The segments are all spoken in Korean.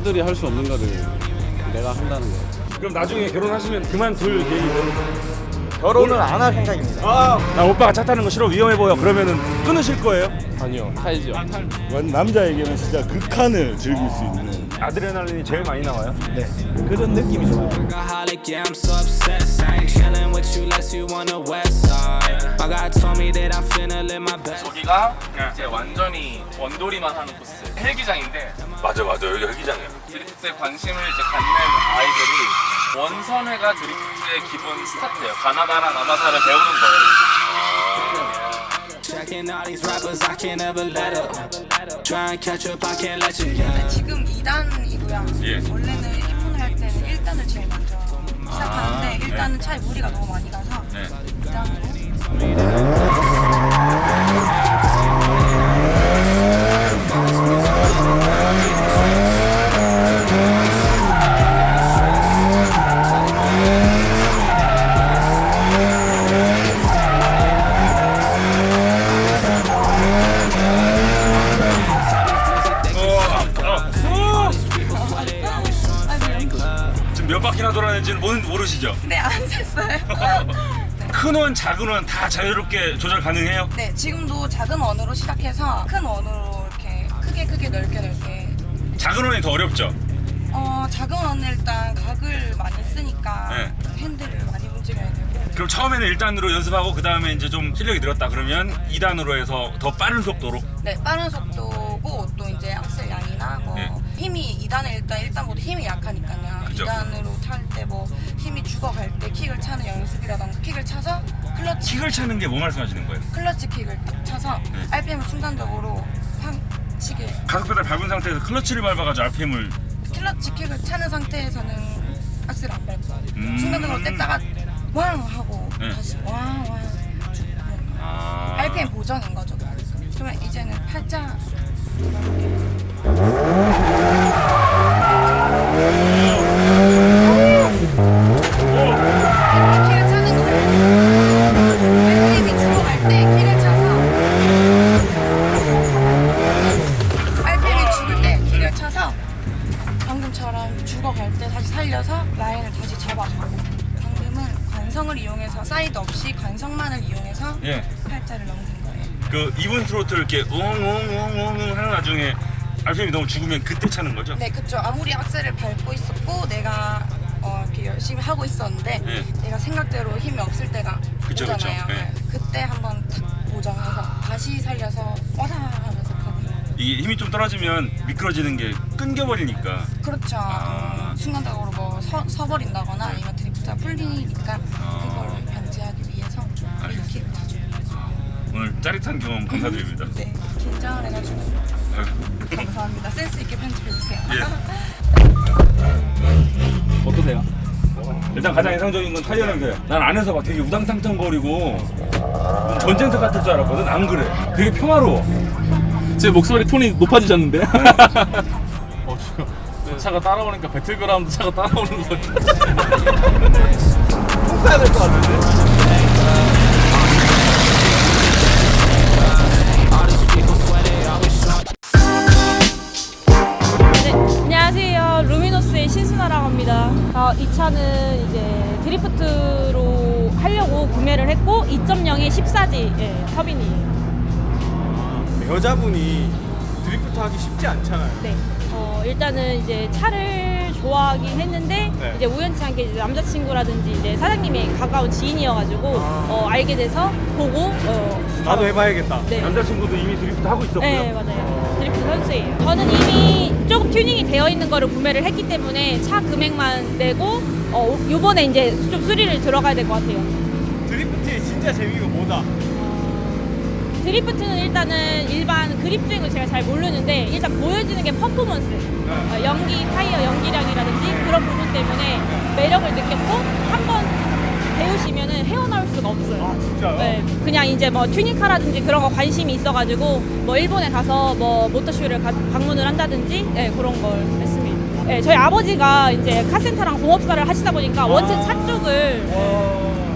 남들이 할 수 없는 거를 내가 한다는 거. 그럼 나중에 결혼하시면 그만둘 계획이고 결혼은 안할 생각입니다. 아, 나 오빠가 차 타는 거 싫어 위험해 보여 그러면은 끊으실 거예요? 아니요, 타야죠. 남자에게는 진짜 극한을 즐길 수 있는 아드레날린이 제일 많이 나와요? 그런 느낌이 좋아요. Workaholic, yeah, I'm so obsessed. I ain't chillin' with you unless you on the west side. My God told me that I'm finna live my best. 여기가 이제 완전히 원돌이만 하는 코스 헬기장인데 맞아 맞아 여기 헬기장이야 드리프트에 관심을 이제 갖는 아이들이 원선회가 드리프트의 기본 스타트예요 가나다랑 아마사를 배우는 거예요 Checking all these rappers, I can't ever let up. Try and catch up, I can't let you. Yeah. 지금 2단이고요. 예. 원래는 입문을 할 때는 1단을 제일 먼저 시작하는데 일단은 차에 무리가 너무 많이 가서 네. 2단으로 작은 원 다 자유롭게 조절 가능해요? 네, 지금도 작은 원으로 시작해서 큰 원으로 이렇게 크게 크게 넓게 넓게 작은 원이 더 어렵죠? 어, 작은 원은 일단 각을 많이 쓰니까 네. 핸들을 많이 움직여야 되고 그럼 처음에는 1단으로 연습하고 그 다음에 이제 좀 실력이 늘었다 그러면 2단으로 해서 더 빠른 속도로 네, 빠른 속도 클러치 킥을 차는 게 뭐 말씀하시는 거예요? 클러치 킥을 딱 차서 네. RPM을 순간적으로 팡 치게 가속 페달 밟은 상태에서 클러치를 밟아가지고 RPM을 클러치 킥을 차는 상태에서는 악셀 안 밟고 음. 순간적으로 뗐다가 왕 하고 네. 다시 왕왕 아... RPM 보정인 거죠. 그러면 이제는 팔자 키를 사이드 없이 관성만을 이용해서 예. 팔자를 넘긴 거예요. 그 이분 트로트 이렇게 웅웅웅웅 하는 와중에 RPM이 너무 죽으면 그때 차는 거죠? 네, 그쵸. 아무리 악셀을 밟고 있었고 내가 어, 이렇게 열심히 하고 있었는데 네. 내가 생각대로 힘이 없을 때가 그쵸, 그쵸. 오잖아요. 네. 그때 한번 탁 보정해서 다시 살려서 와다 하면서 가고 이게 힘이 좀 떨어지면 미끄러지는 게 끊겨버리니까 그렇죠. 아. 음, 순간적으로 뭐 서, 서버린다거나 아니면 드리프트가 풀리니까 오늘 짜릿한 경험 감사드립니다. 네, 긴장을 해가지고 아유, 감사합니다. 센스 있게 편집해주세요. 예. 어떠세요? 일단 가장 인상적인 건 타이어 냄새. 난 안에서 막 되게 우당탕탕거리고 전쟁터 같을 줄 알았거든. 안 그래. 되게 평화로워. 제 목소리 톤이 높아지셨는데? 어, 지금 내 차가 따라오니까 배틀그라운드 차가 따라오는 거총 쏴야 될것 같은데. 어, 이 차는 이제 드리프트로 하려고 구매를 했고 2.0의 14G 예, 터빈이에요. 여자분이 드리프트 하기 쉽지 않잖아요. 네. 어, 일단은 이제 차를 좋아하긴 했는데 네. 이제 우연치 않게 이제 남자친구라든지 이제 사장님의 가까운 지인이어가지고 어, 알게 돼서 보고 어, 나도 해봐야겠다. 네. 남자친구도 이미 드리프트 하고 있었고요. 네 맞아요 드리프트 선수예요. 저는 이미 조금 튜닝이 되어 있는 거를 구매를 했기 때문에 차 금액만 내고 어, 요번에 이제 좀 수리를 들어가야 될 것 같아요. 드리프트의 진짜 재미가 뭐다? 드리프트는 일단은 일반 그립 스윙을 제가 잘 모르는데 일단 보여지는 게 퍼포먼스. 어, 연기 타이어 연기량이라든지 그런 부분 때문에 매력을 느꼈고 한번 배우시면은 헤어나올 수가 없어요 아 진짜요? 네, 그냥 이제 뭐 튜닝카라든지 그런 거 관심이 있어가지고 뭐 일본에 가서 뭐 모터쇼를 가- 방문을 한다든지 네, 그런 걸 했습니다. 네, 저희 아버지가 이제 카센터랑 공업사를 하시다 보니까 원체 차 쪽을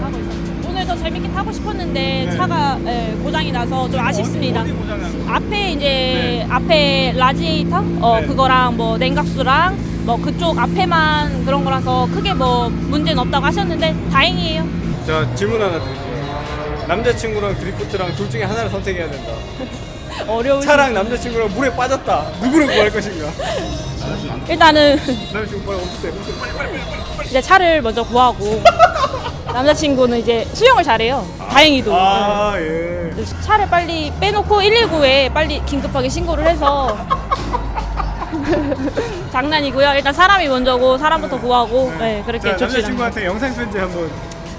하고 있어요. 오늘 더 재밌게 타고 싶었는데 차가 예, 고장이 나서 좀 아쉽습니다. 어디 난 거예요? 앞에 이제 앞에 라지에이터 어 네. 그거랑 뭐 냉각수랑 뭐 그쪽 앞에만 그런 거라서 크게 뭐 문제는 없다고 하셨는데 다행이에요. 자 질문 하나 드릴게요. 남자친구랑 드리프트랑 둘 중에 하나를 선택해야 된다. 어려운 차랑 남자친구랑 물에 빠졌다. 누구를 구할 것인가? 일단은 남자친구 뭐라 없을 때 무슨 빨리 빨리 빨리 빨리. 이제 차를 먼저 구하고 남자친구는 이제 수영을 잘해요. 다행히도. 아 예. 네. 차를 빨리 빼놓고 119에 빨리 긴급하게 신고를 해서 장난이고요. 일단 사람이 먼저고 사람부터 구하고 네, 그렇게 자, 좁시다. 남자친구한테 영상 편지 한번.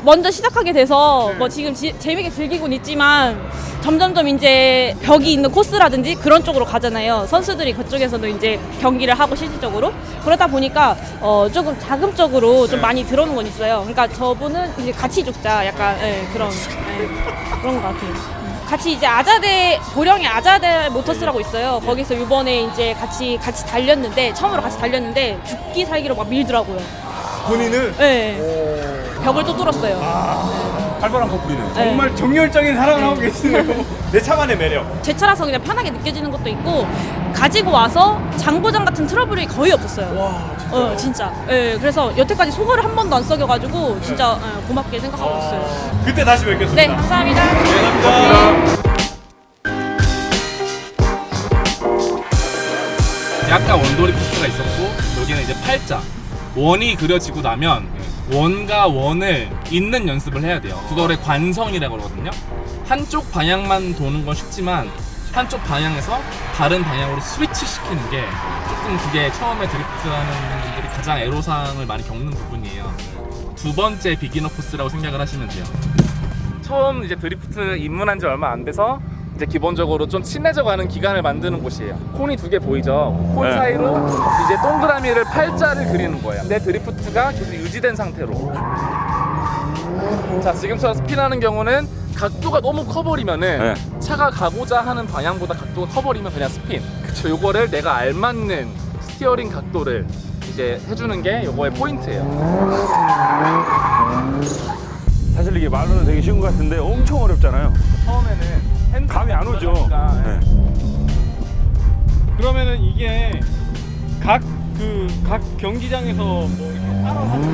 먼저 시작하게 돼서 네. 뭐 지금 지- 재밌게 즐기곤 있지만 점점점 이제 벽이 있는 코스라든지 그런 쪽으로 가잖아요. 선수들이 그쪽에서도 이제 경기를 하고 실질적으로 그러다 보니까 어 조금 자금적으로 좀 많이 들어오는 건 있어요. 그러니까 저분은 이제 같이 죽자 약간 예, 그런 예, 그런 것 같아요. 같이 이제 아자대 보령에 아자대 모터스라고 있어요. 거기서 이번에 이제 같이 같이 달렸는데 처음으로 같이 달렸는데 죽기 살기로 막 밀더라고요. 본인을 네. 벽을 또 뚫었어요. 활발한 커플이네. 네. 정말 정열적인 사랑을 하고 계시네요. 내 차만의 매력. 제 차라서 그냥 편하게 느껴지는 것도 있고 가지고 와서 장보장 같은 트러블이 거의 없었어요. 와 진짜. 어 진짜. 예, 그래서 여태까지 소거를 한 번도 안 써겨가지고 진짜 예, 고맙게 생각하고 있어요. 그때 다시 뵙겠습니다. 네, 감사합니다. 감사합니다. 약간 원돌이 코스가 있었고 여기는 이제 팔자 원이 그려지고 나면 원과 원을 잇는 연습을 해야 돼요. 그거를 관성이라고 그러거든요. 한쪽 방향만 도는 건 쉽지만 한쪽 방향에서 다른 방향으로 스위치 시키는 게 조금 그게 처음에 드리프트하는 분들이 가장 애로사항을 많이 겪는 부분이에요. 두 번째 비기너 코스라고 생각을 하시면 돼요. 처음 이제 드리프트 입문한 지 얼마 안 돼서 이제 기본적으로 좀 친해져 가는 기간을 만드는 곳이에요. 콘이 두 개 보이죠? 콘 네. 사이로 이제 동그라미를 팔자를 그리는 거예요. 내 드리프트가 계속 유지된 상태로. 자, 지금처럼 스핀하는 경우는 각도가 너무 커버리면은 네. 차가 가고자 하는 방향보다 각도가 커버리면 그냥 스핀. 그쵸. 요거를 내가 알맞는 스티어링 각도를 이제 해주는 게 요거의 포인트예요. 사실 이게 말로는 되게 쉬운 것 같은데 엄청 어렵잖아요. 처음에는 감이 안 오죠. 네. 그러면은 이게 각 그 각 경기장에서 뭐 이렇게 따로 하는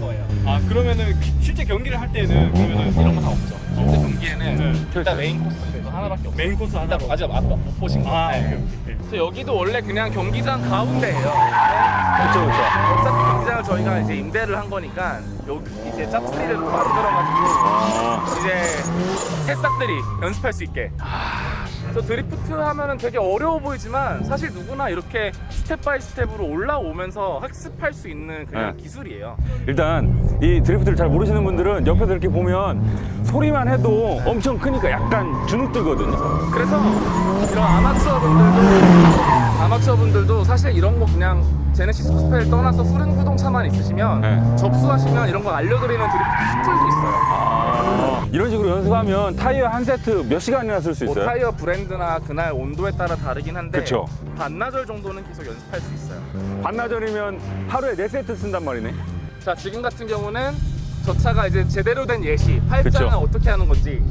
거예요. 아 그러면은 실제 경기를 할 때는 그러면은 이런 거 다 없죠. 실제 경기에는 네. 일단 메인 코스 하나밖에 없어요. 메인 코스 하나. 일단 아직 못, 못 보신 거. 아 네. 오케이 오케이. 그래서 여기도 원래 그냥 경기장 가운데예요. 그렇죠, 그렇죠. 어차피 경기장을 저희가 이제 임대를 한 거니까 여기 이제 짜투리를 만들어가지고 아, 이제 새싹들이 연습할 수 있게. 저 드리프트 하면은 되게 어려워 보이지만 사실 누구나 이렇게 스텝 바이 스텝으로 올라오면서 학습할 수 있는 그냥 네. 기술이에요. 일단 이 드리프트를 잘 모르시는 분들은 옆에서 이렇게 보면 소리만 해도 엄청 크니까 약간 주눅 들거든요. 그래서 이런 아마추어 분들도 아마추어 분들도 사실 이런 거 그냥 제네시스 코스페를 떠나서 푸른 구동차만 있으시면 네. 접수하시면 이런 거 알려드리는 드리프트 툴도 있어요. 아, 이런 식으로 연습하면 타이어 한 세트 몇 시간이나 쓸 수 뭐 있어요? 타이어 브랜드나 그날 온도에 따라 다르긴 한데 그쵸. 반나절 정도는 계속 연습할 수 있어요. 반나절이면 하루에 네 세트 쓴단 말이네. 자 지금 같은 경우는 저 차가 이제 제대로 된 예시 팔자는 그쵸. 어떻게 하는 건지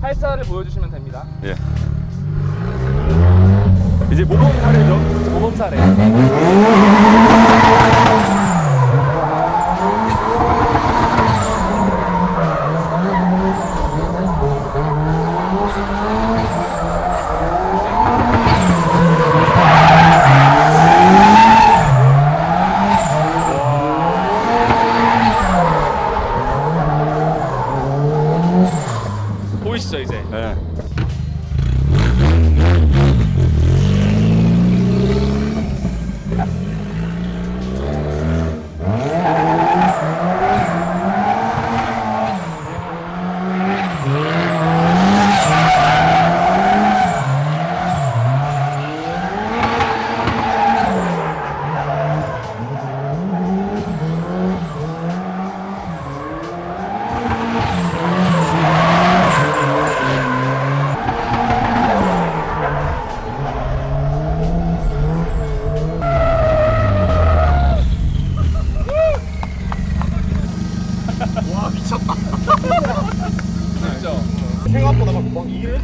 팔자를 보여주시면 됩니다. 예. 이제 모범 사례죠. 모범 사례. 보이시죠 이제? 예.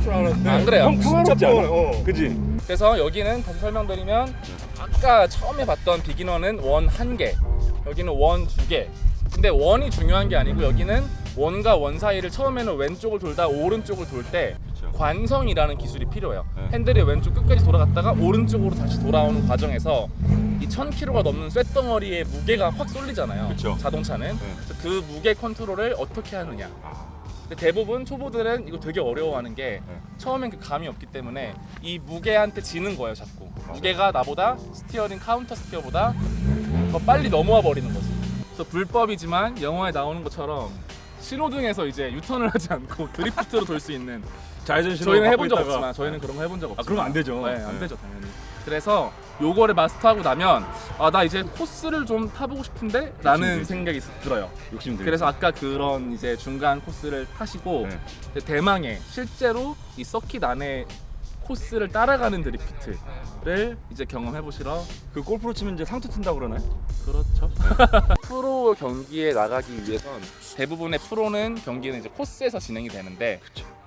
줄 알았는데 안 그래요. 형 평화롭지 않아? 어. 그래서 여기는 다시 설명드리면 아까 처음에 봤던 비기너는 원 한 개, 여기는 원 두 개. 근데 원이 중요한 게 아니고 여기는 원과 원 사이를 처음에는 왼쪽을 돌다 오른쪽을 돌 때 관성이라는 기술이 필요해요. 네. 핸들이 왼쪽 끝까지 돌아갔다가 오른쪽으로 다시 돌아오는 과정에서 이 1000kg가 넘는 쇳덩어리의 무게가 확 쏠리잖아요. 그쵸. 자동차는. 네. 그래서 그 무게 컨트롤을 어떻게 하느냐. 근데 대부분 초보들은 이거 되게 어려워하는 게 네. 처음엔 그 감이 없기 때문에 이 무게한테 지는 거예요 자꾸 무게가 나보다 스티어링 카운터 스티어보다 더 빨리 넘어와 버리는 거지 그래서 불법이지만 영화에 나오는 것처럼 신호등에서 이제 유턴을 하지 않고 드리프트로 돌 수 있는 좌회전 신호 저희는 해본 적 없지만 저희는 그런 거 해본 적 없어요 아 그러면 안 되죠. 네, 안 네. 되죠 당연히 그래서 요거를 마스터하고 나면 아 나 이제 코스를 좀 타보고 싶은데 라는. 생각이 들어요 욕심들. 그래서 아까 그런 이제 중간 코스를 타시고 네. 이제 대망의 실제로 이 서킷 안에 코스를 따라가는 드리프트를 이제 경험해 보시러 그 골프로 치면 이제 상투 튼다고 그러나요? 그렇죠. 프로 경기에 나가기 위해선 대부분의 프로는 경기는 이제 코스에서 진행이 되는데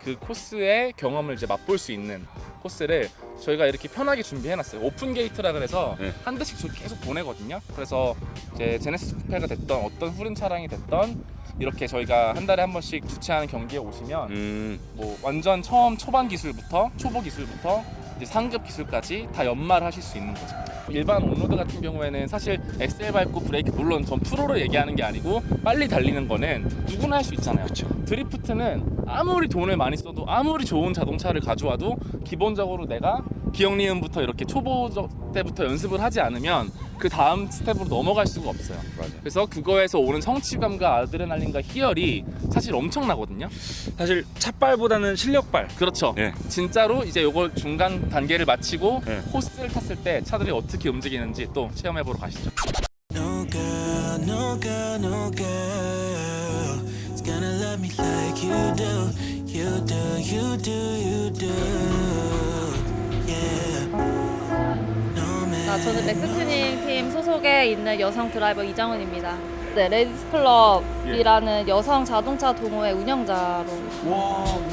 그 코스의 경험을 이제 맛볼 수 있는 코스를 저희가 이렇게 편하게 준비해놨어요. 오픈 게이트라 그래서 네. 한 대씩 저 계속 보내거든요. 그래서 이제 제네시스 쿠페가 됐던 어떤 후륜 차량이 됐던 이렇게 저희가 한 달에 한 번씩 주최하는 경기에 오시면 음. 뭐 완전 처음 초반 기술부터 초보 기술부터 이제 상급 기술까지 다 연말하실 수 있는 거죠. 일반 온로드 같은 경우에는 사실 엑셀 밟고 브레이크 물론 전 프로를 얘기하는 게 아니고 빨리 달리는 거는 누구나 할 수 있잖아요. 드리프트는 아무리 돈을 많이 써도 아무리 좋은 자동차를 가져와도 기본적으로 내가 기억 니은부터 이렇게 초보 때부터 연습을 하지 않으면 그 다음 스텝으로 넘어갈 수가 없어요. 맞아. 그래서 그거에서 오는 성취감과 아드레날린과 희열이 사실 엄청나거든요. 사실 차발보다는 실력발. 그렇죠. 예. 진짜로 이제 요걸 중간 단계를 마치고 네. 코스를 탔을 때 차들이 어떻게 움직이는지 또 체험해 보러 가시죠. No girl, no girl, no girl is gonna love me like you do. You do, you do, you do. 저는 맥스튜닝 팀 소속에 있는 여성 드라이버 이장훈입니다. 네, 레디스 클럽이라는 여성 자동차 동호회 운영자로.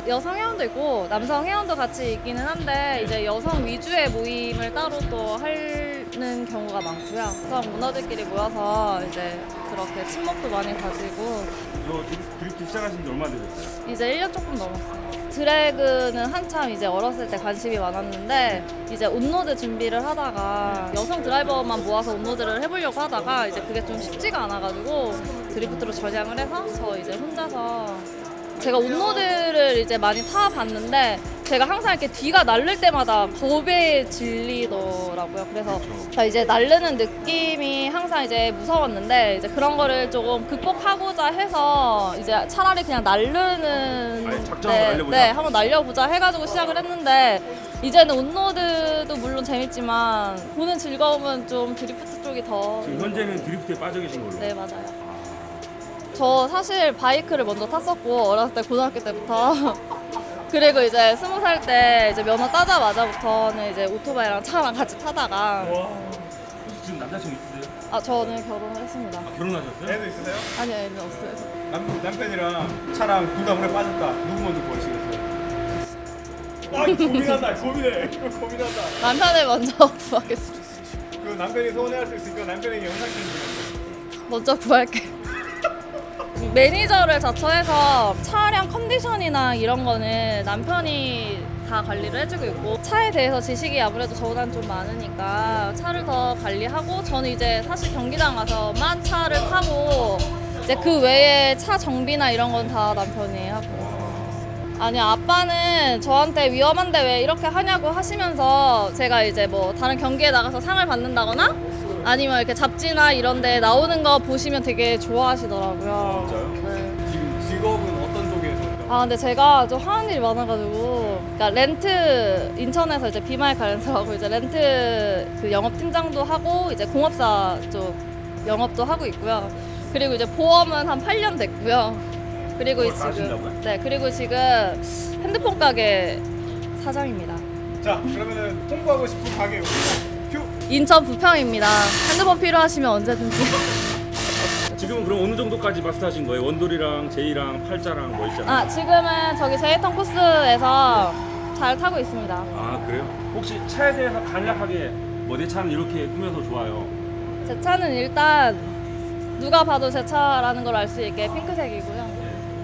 여성 회원도 있고 남성 회원도 같이 있기는 한데 이제 여성 위주의 모임을 따로 또 하는 경우가 많고요. 여성 오너들끼리 모여서 이제 그렇게 친목도 많이 가지고 저 드리- 드리프트 시작하신 지 얼마 되셨어요? 이제 1년 조금 넘었어요. 드래그는 한참 이제 어렸을 때 관심이 많았는데 이제 온로드 준비를 하다가 여성 드라이버만 모아서 온로드를 해보려고 하다가 이제 그게 좀 쉽지가 않아가지고 드리프트로 전향을 해서 저 이제 혼자서 제가 온로드를 이제 많이 타봤는데 제가 항상 이렇게 뒤가 날릴 때마다 겁에 질리더라고요. 그래서 저 이제 날르는 느낌이 항상 이제 무서웠는데 이제 그런 거를 조금 극복하고자 해서 이제 차라리 그냥 날르는 아예 작정 한번 날려보자. 네, 한번 날려보자 해가지고 시작을 했는데 이제는 온로드도 물론 재밌지만 보는 즐거움은 좀 드리프트 쪽이 더 지금 현재는 드리프트에 빠져 계신 걸로. 네 맞아요. 저 사실 바이크를 먼저 탔었고 어렸을 때 고등학교 때부터 그리고 이제 스무 살 때 이제 면허 따자마자부터는 이제 오토바이랑 차랑 같이 타다가 혹시 지금 남자친구 있으세요? 아 저는 결혼을 했습니다. 결혼하셨어요? 애도 있으세요? 아니요 애는 없어요. 남, 남편이랑 차랑 둘 다 물에 빠졌다. 누구 먼저 구하시겠어요? 아 고민한다 고민해 이거 고민한다 남편을 먼저 구하겠습니다. 그 남편이 서운해할 수 있으니까 남편에게 영상 편지 먼저 구할게. 매니저를 자처해서 차량 컨디션이나 이런 거는 남편이 다 관리를 해주고 있고 차에 대해서 지식이 아무래도 저보다는 좀 많으니까 차를 더 관리하고 저는 이제 사실 경기장 가서만 차를 타고 이제 그 외에 차 정비나 이런 건 다 남편이 하고 아니 아빠는 저한테 위험한데 왜 이렇게 하냐고 하시면서 제가 이제 뭐 다른 경기에 나가서 상을 받는다거나 아니면 이렇게 잡지나 이런 데 나오는 거 보시면 되게 좋아하시더라고요. 진짜요? 네. 지금 직업은 어떤 쪽에서? 아 근데 제가 좀 하는 일이 많아가지고 그러니까 렌트 인천에서 이제 비마이카 렌트하고 이제 렌트 그 영업 팀장도 하고 이제 공업사 쪽 영업도 하고 있고요. 그리고 이제 보험은 한 8년 됐고요. 그리고 그걸 다 하신다고요? 네 그리고 지금 핸드폰 가게 사장입니다. 자 그러면은 홍보하고 싶은 가게 큐 인천 부평입니다. 핸드폰 필요하시면 언제든지. 지금은 그럼 어느 정도까지 마스터하신 거예요? 원돌이랑 제이랑 팔자랑 뭐 있잖아요. 아 지금은 저기 제이턴 코스에서 잘 타고 있습니다. 아 그래요? 혹시 차에 대해서 간략하게 뭐내 차는 이렇게 꾸며서 좋아요. 제 차는 일단 누가 봐도 제 차라는 걸 알 수 있게 핑크색이고요.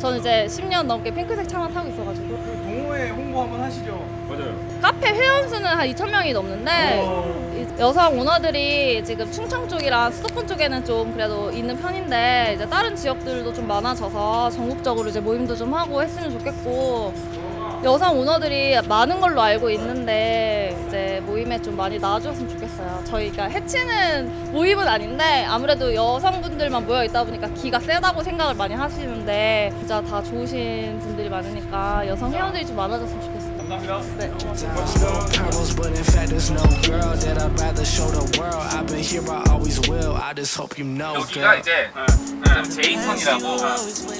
저는 이제 10년 넘게 핑크색 차만 타고 있어가지고 그 동호회 홍보 한번 하시죠. 맞아요. 카페 회원 수는 한 2천 명이 넘는데 이 여성 오너들이 지금 충청 쪽이랑 수도권 쪽에는 좀 그래도 있는 편인데 이제 다른 지역들도 좀 많아져서 전국적으로 이제 모임도 좀 하고 했으면 좋겠고 여성 오너들이 많은 걸로 알고 있는데 이제 모임에 좀 많이 나와주셨으면 좋겠어요. 저희가 해치는 모임은 아닌데 아무래도 여성분들만 모여 있다 보니까 기가 세다고 생각을 많이 하시는데 진짜 다 좋으신 분들이 많으니까 여성 회원들이 좀 많아졌으면 좋겠어요. 네. Pearls, but in fact, there's no girl that I'd rather show the world. I've been here, I always will. I just hope you know, 여기가. 이제 제이턴이라고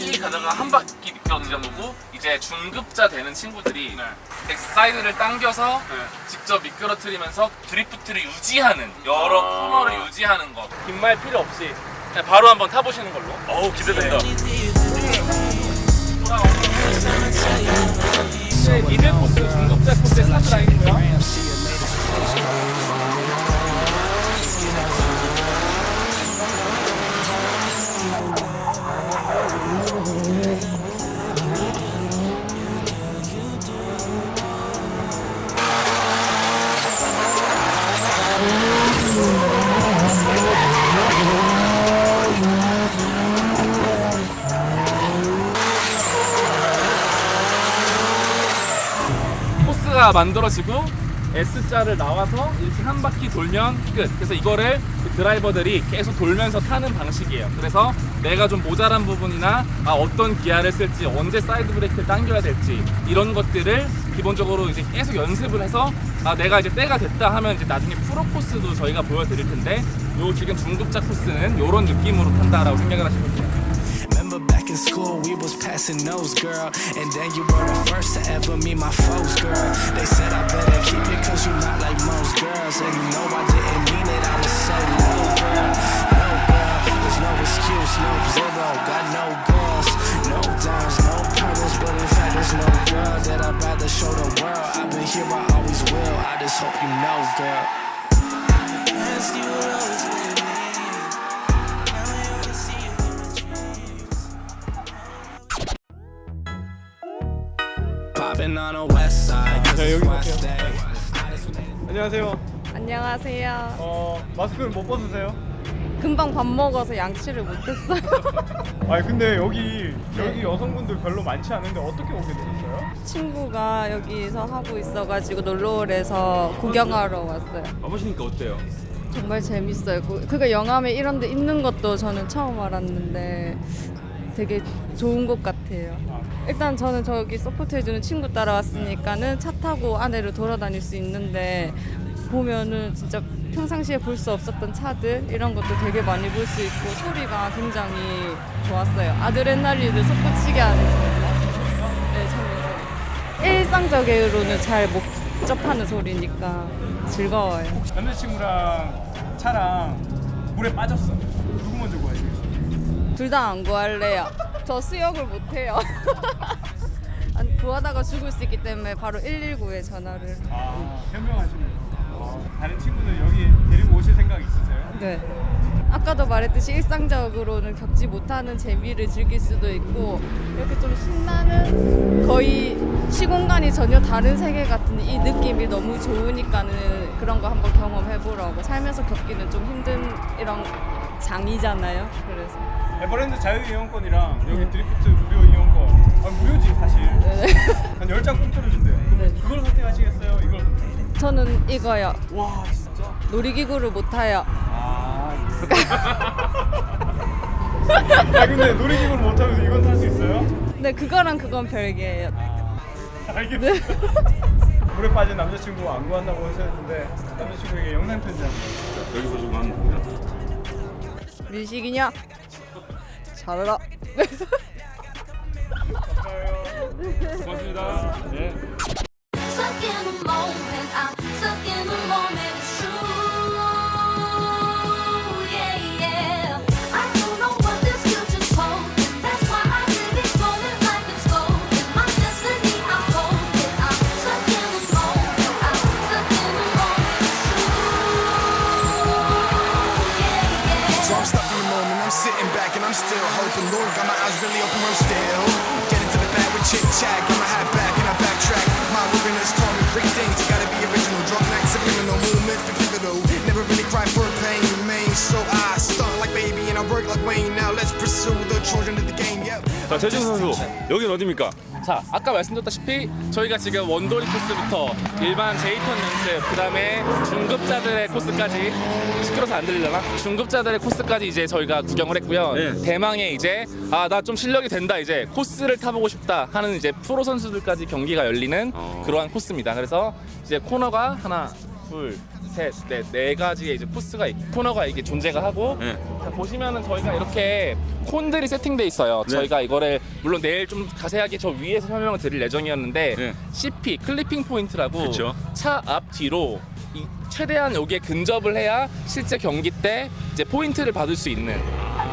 이 가다가 한 바퀴 미끄러지는 거고 이제 중급자 되는 친구들이 사이드를 당겨서 직접 미끄러뜨리면서 드리프트를 유지하는 여러 코너를 유지하는 거. 긴말 필요 없이 그냥 바로 한번 타보시는 걸로. 어우 기대된다. 이제 미들 코스 중 코스가 만들어지고 S자를 나와서 이렇게 한 바퀴 돌면 끝. 그래서 이거를 그 드라이버들이 계속 돌면서 타는 방식이에요. 그래서 내가 좀 모자란 부분이나 아, 어떤 기아를 쓸지, 언제 사이드 브레이크를 당겨야 될지 이런 것들을 기본적으로 이제 계속 연습을 해서 아, 내가 이제 때가 됐다 하면 이제 나중에 프로 코스도 저희가 보여드릴 텐데 요 지금 중급자 코스는 이런 느낌으로 탄다라고 생각을 하시면 돼요. In school, we was passing notes, girl. And then you were the first to ever meet my foes, girl. They said I better keep it cause you're not like most girls. And you know I didn't mean it, I was so low, girl. No, girl, there's no excuse, no zero. Got no girls, no dimes, no pearls. But in fact, there's no girl that I'd rather show the world. I've been here, I always will. I just hope you know, girl. Past you always with 자, it's 여기 볼게요. 안녕하세요. 안녕하세요. 어 마스크를 못 벗으세요? 금방 밥 먹어서 양치를 못했어요. 아니 근데 여기 여기 여성분들 별로 많지 않은데 어떻게 오게 되셨어요? 친구가 여기서 하고 있어가지고 놀러오래서 구경하러 왔어요. 와보시니까 어때요? 정말 재밌어요. 그- 그거 영암에 이런 데 있는 것도 저는 처음 알았는데 되게 좋은 것 같아요. 일단 저는 저기 서포트 해주는 친구 따라왔으니까는 차 타고 안에를 돌아다닐 수 있는데 보면은 진짜 평상시에 볼 수 없었던 차들 이런 것도 되게 많이 볼 수 있고 소리가 굉장히 좋았어요. 아드레날린을 솟구치게 하는 소리. 네, 저는 일상적으로는 잘 못 접하는 소리니까 즐거워요. 남자친구랑 차랑 물에 빠졌어. 누구 먼저 구하시겠어요? 둘다 안 구할래요. 저 수영을 못해요. 안- 구하다가 죽을 수 있기 때문에 바로 119에 전화를. 아 현명하시네요. 어, 다른 친구들 여기 데리고 오실 생각 있으세요? 네. 아까도 말했듯이 일상적으로는 겪지 못하는 재미를 즐길 수도 있고 이렇게 좀 신나는 거의 시공간이 전혀 다른 세계 같은 이 느낌이 너무 좋으니까는 그런 거 한번 경험해 보라고 살면서 겪기는 좀 힘든 이런 장이잖아요. 그래서 에버랜드 자유 이용권이랑 여기 드리프트 무료 이용권. 아 무료지 사실. 네. 한 10장 공짜로 준대요. 네. 그걸 선택하시겠어요? 이걸 선택하세요? 저는 이거요. 와 진짜. 놀이기구를 못 타요. 아. 아 근데 놀이기구를 못 타면서 이건 탈 수 있어요? 네, 그거랑 그건 별개예요. 알겠습니다. 물에 빠진 남자친구 안 구한다고 하셨는데 남자친구에게 영상 편지 한 번. 여기서 좀 하는 겁니다. 민식이냐? 잘해라. 고맙습니다. 네. still hoping. Lord, got my eyes really open, I'm still. Get into the bag with chit chat, get my hat back and I backtrack. My wilderness taught me three things. You gotta be original, drunk night, subliminal movement, be pivotal. Never really cry for pain, remain. So I stunt like baby and I work like Wayne. Now let's pursue the children of the game. Yep. 자 재준 선수 여긴 어디입니까? 자, 아까 말씀드렸다시피 저희가 지금 원돌이 코스부터 일반 제이턴 연습, 그 다음에 중급자들의 코스까지 시끄러서 안 들리려나? 중급자들의 코스까지 이제 저희가 구경을 했고요. 네. 대망의 이제 아 나 좀 실력이 된다 이제 코스를 타보고 싶다 하는 이제 프로 선수들까지 경기가 열리는 어. 그러한 코스입니다. 그래서 이제 코너가 하나, 둘, 셋, 넷, 네 가지의 이제 코스가 있- 코너가 이게 존재가 하고 네. 자, 보시면은 저희가 이렇게 콘들이 세팅돼 있어요. 네. 저희가 이거를 물론 내일 좀 자세하게 저 위에서 설명을 드릴 예정이었는데 네. CP 클리핑 포인트라고 그쵸. 차 앞 뒤로 이 최대한 여기에 근접을 해야 실제 경기 때 이제 포인트를 받을 수 있는.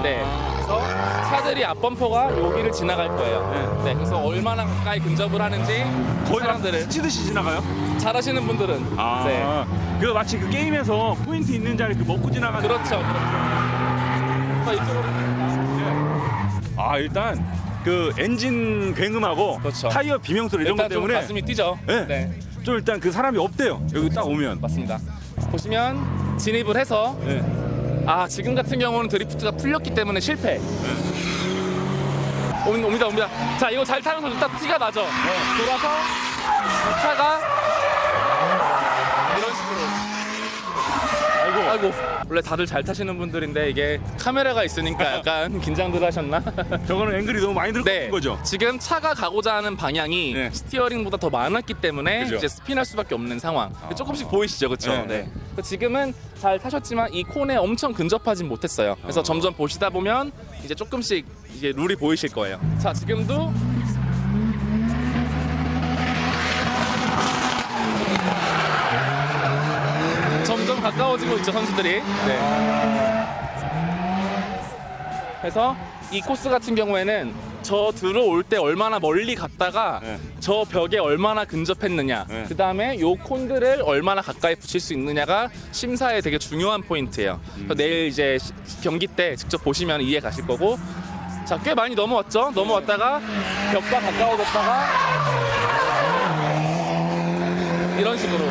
네. 그래서 차들이 앞 범퍼가 여기를 지나갈 거예요. 네. 그래서 얼마나 가까이 근접을 하는지 거의 막 사람들을 스치듯이 지나가요? 잘하시는 분들은 아, 네. 그 마치 그 게임에서 포인트 있는 자리 그 먹고 지나가는. 그렇죠. 그렇죠. 자, 이쪽으로 아 일단 그 엔진 굉음하고 그렇죠. 타이어 비명소리 이런 것 일단 좀 때문에 가슴이 뛰죠. 네. 네. 좀 일단 그 사람이 없대요. 여기 딱 오면. 맞습니다. 보시면 진입을 해서 네. 아 지금 같은 경우는 드리프트가 풀렸기 때문에 실패. 옵니다, 옵니다, 옵니다. 자 이거 잘 타면서 일단 티가 나죠. 돌아서 차가 이런 식으로. 아이고. 원래 다들 잘 타시는 분들인데 이게 카메라가 있으니까 약간 긴장들 하셨나? 저거는 앵글이 너무 많이 들고 네. 온 거죠. 지금 차가 가고자 하는 방향이 네. 스티어링보다 더 많았기 때문에 그죠. 이제 스피할 수밖에 없는 상황. 조금씩 보이시죠, 그렇죠? 네. 네. 그래서 지금은 잘 타셨지만 이 콘에 엄청 근접하진 못했어요. 그래서 점점 보시다 보면 이제 조금씩 이제 룰이 보이실 거예요. 자, 지금도 점점 가까워지고 있죠 선수들이. 네. 그래서 이 코스 같은 경우에는 저 들어올 때 얼마나 멀리 갔다가 네. 저 벽에 얼마나 근접했느냐 네. 그 다음에 요 콘들을 얼마나 가까이 붙일 수 있느냐가 심사에 되게 중요한 포인트예요 그래서 내일 이제 시- 경기 때 직접 보시면 이해 가실 거고 자 꽤 많이 넘어왔죠 넘어왔다가 벽과 가까워졌다가 이런 식으로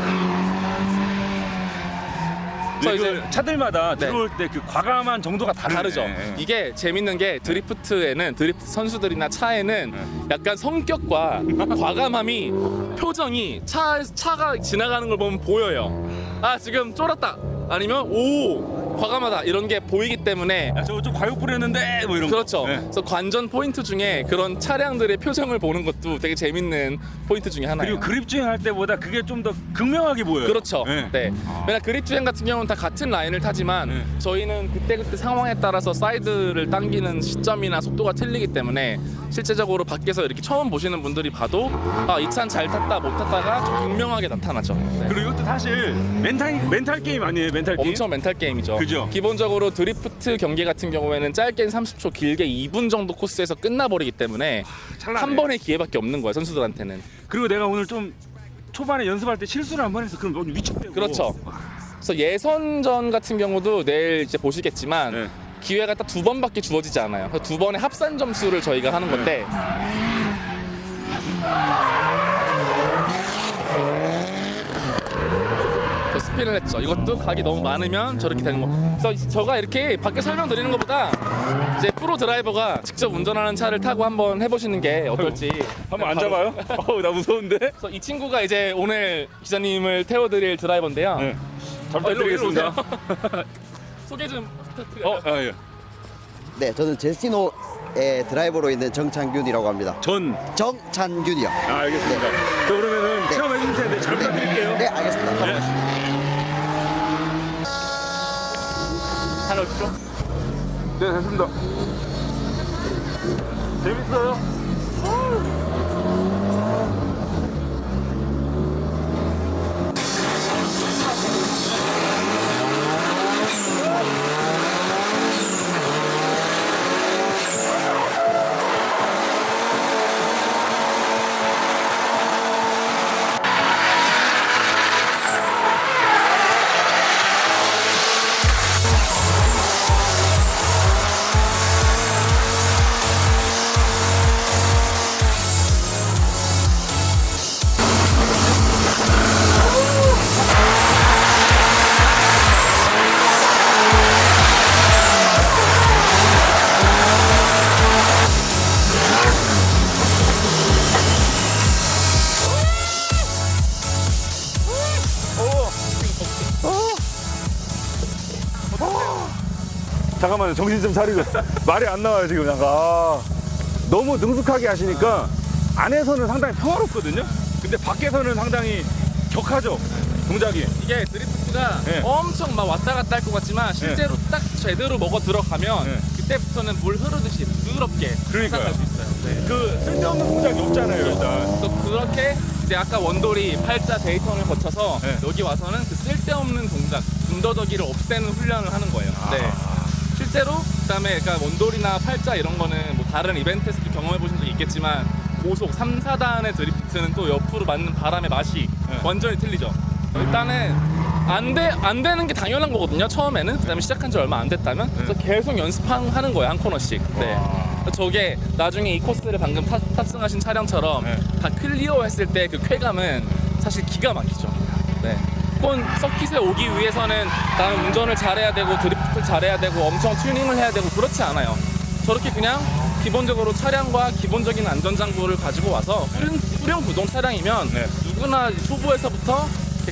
그래서 그 이제 차들마다 네. 들어올 때 그 과감한 정도가 다르네. 다르죠. 이게 재밌는 게 드리프트에는 드리프트 선수들이나 차에는 약간 성격과 과감함이 표정이 차 차가 지나가는 걸 보면 보여요. 아 지금 쫄았다. 아니면 오 과감하다 이런 게 보이기 때문에 야, 저거 좀 과욕 부렸는데 뭐 이런 거. 그렇죠. 네. 그래서 관전 포인트 중에 그런 차량들의 표정을 보는 것도 되게 재밌는 포인트 중에 하나예요. 그리고 그립 주행 할 때보다 그게 좀 더 극명하게 보여요. 그렇죠. 네. 네. 왜냐 그립 주행 같은 경우는 다 같은 라인을 타지만 네. 저희는 그때 그때 상황에 따라서 사이드를 당기는 시점이나 속도가 틀리기 때문에 실제적으로 밖에서 이렇게 처음 보시는 분들이 봐도 아이 차는 잘 탔다 못 탔다가 좀 극명하게 나타나죠. 네. 그리고 이것도 사실 멘탈 멘탈 게임 아니에요? 멘탈 게임. 엄청 멘탈 게임이죠. 그죠? 기본적으로 드리프트 경기 같은 경우에는 짧게는 30초, 길게 2분 정도 코스에서 끝나버리기 때문에 찰나네. 한 번의 기회밖에 없는 거예요 선수들한테는. 그리고 내가 오늘 좀 초반에 연습할 때 실수를 한 번 해서 그럼 너무 위축되고. 그렇죠. 그래서 예선전 같은 경우도 내일 이제 보시겠지만 네. 기회가 딱 두 번밖에 주어지지 않아요. 그래서 두 번의 합산 점수를 저희가 하는 건데 저 스핀을 했죠. 이것도 각이 너무 많으면 저렇게 되는 거. 그래서 제가 이렇게 밖에 설명드리는 것보다 이제 프로 드라이버가 직접 운전하는 차를 타고 한번 해보시는 게 어떨지. 한번 네, 앉아봐요. 어우 나 무서운데. 그래서 이 친구가 이제 오늘 기자님을 태워드릴 드라이버인데요. 네. 잘 어, 일로- 일로 부탁드리겠습니다. 오세요. 소개 좀 부탁드려요. 어, 아, 예. 네, 저는 제스티노의 드라이버로 있는 정찬균이라고 합니다. 전. 정찬균이요. 아, 알겠습니다. 자, 그러면은 네. 체험해 주실 텐데 잘 부탁드릴게요. 네, 알겠습니다. 네. 다녀오십시오. 네, 됐습니다. 재밌어요? 잠깐만요. 정신 좀 차리고. 말이 안 나와요, 지금. 약간. 아, 너무 능숙하게 하시니까 안에서는 상당히 평화롭거든요. 근데 밖에서는 상당히 격하죠. 동작이. 이게 드리프트가 네. 엄청 막 왔다 갔다 할 것 같지만 실제로 딱 제대로 먹어 들어가면 네. 그때부터는 물 흐르듯이 부드럽게 그러니까요. 살아갈 수 있어요. 네. 그 쓸데없는 동작이 없잖아요, 일단. 또 그렇게 이제 아까 원돌이 팔자 데이턴을 거쳐서 네. 여기 와서는 그 쓸데없는 동작, 군더더기를 없애는 훈련을 하는 거예요. 아. 네. 실제로 그다음에 그러니까 원돌이나 팔자 이런 거는 뭐 다른 이벤트에서도 경험해 보신 적이 있겠지만 고속 3, 4단의 드리프트는 또 옆으로 맞는 바람의 맛이 네. 완전히 틀리죠. 일단은 안, 돼, 안 되는 게 당연한 거거든요, 처음에는. 그 다음에 시작한 지 얼마 안 됐다면. 그래서 계속 연습하는 거예요, 한 코너씩. 네. 저게 나중에 이 코스를 방금 탑, 탑승하신 차량처럼 네. 다 클리어 했을 때 그 쾌감은 사실 기가 막히죠. 네. 꼭 서킷에 오기 위해서는 나는 운전을 잘해야 되고 드리프트를 잘해야 되고 엄청 튜닝을 해야 되고 그렇지 않아요. 저렇게 그냥 기본적으로 차량과 기본적인 안전장구를 가지고 와서 후륜, 후륜 구동 차량이면 네. 누구나 초보에서부터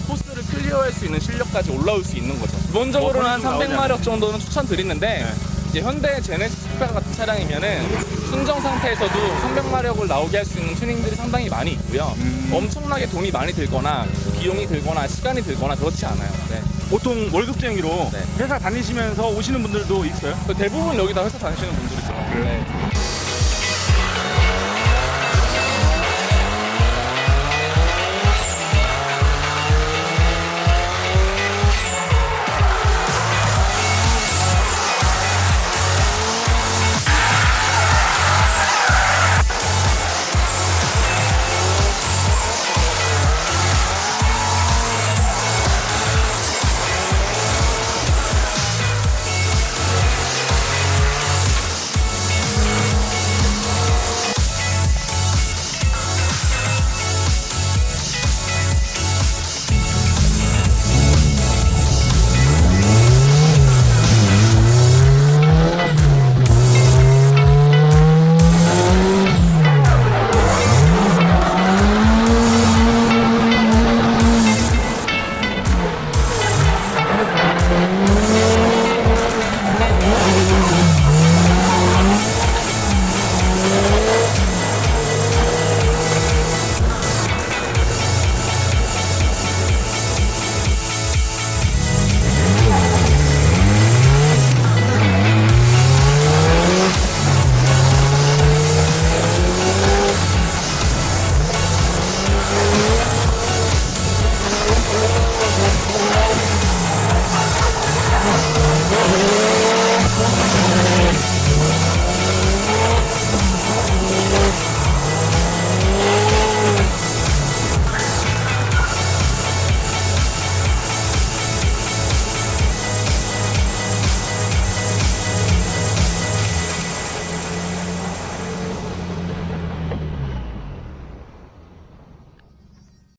코스를 클리어할 수 있는 실력까지 올라올 수 있는 거죠. 기본적으로는 한뭐거 300마력 정도는 추천드리는데 이제 현대 제네시스 같은 차량이면은 순정 상태에서도 300마력을 나오게 할 수 있는 튜닝들이 상당히 많이 있고요. 엄청나게 돈이 많이 들거나 비용이 들거나 시간이 들거나 그렇지 않아요. 네. 보통 월급쟁이로 네. 회사 다니시면서 오시는 분들도 있어요? 대부분 여기다 회사 다니시는 분들이